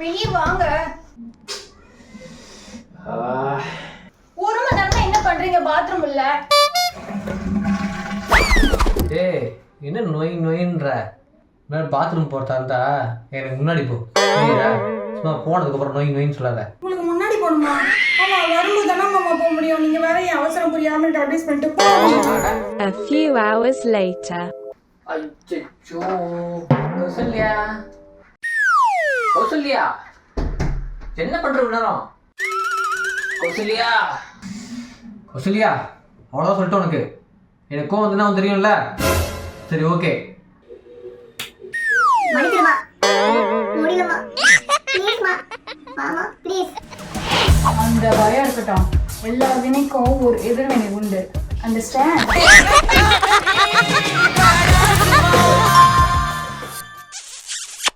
வெளியே வாங்க. ஒரு மணி நேரமா என்ன பண்றீங்க? பாத்ரூம் இல்ல. ஏய் என்ன நோய் நோயின்ற? மேலே பாத்ரூம் போகிறதா இருந்தா எனக்கு முன்னாடி போ. புரியுதா? சும்மா போனதுக்கப்புறம் நோய் நோயின்னு சொல்லாத. உங்களுக்கு முன்னாடி போகணுமா? ஆமா வரும்போது தானே மாமா போக முடியும். நீங்க வேற என் அவசரம் புரியாம அட்வைஸ் பண்ணிட்டு போங்க. A few hours later. அச்சோ கௌசல்யா கௌசல்யா என்ன பண்ற நேரம் கௌசல்யா? கௌசல்யா? அவ்வளோதான் சொல்லிட்டு உனக்கு. எனக்கு கோவம் வந்துன்னா உனக்கு தெரியும்ல? சரி ஓகே அந்த பயம் இருக்கட்டும் எல்லா வினைக்கும் ஒரு எதிர்வினை உண்டு. அண்டர்ஸ்டாண்ட்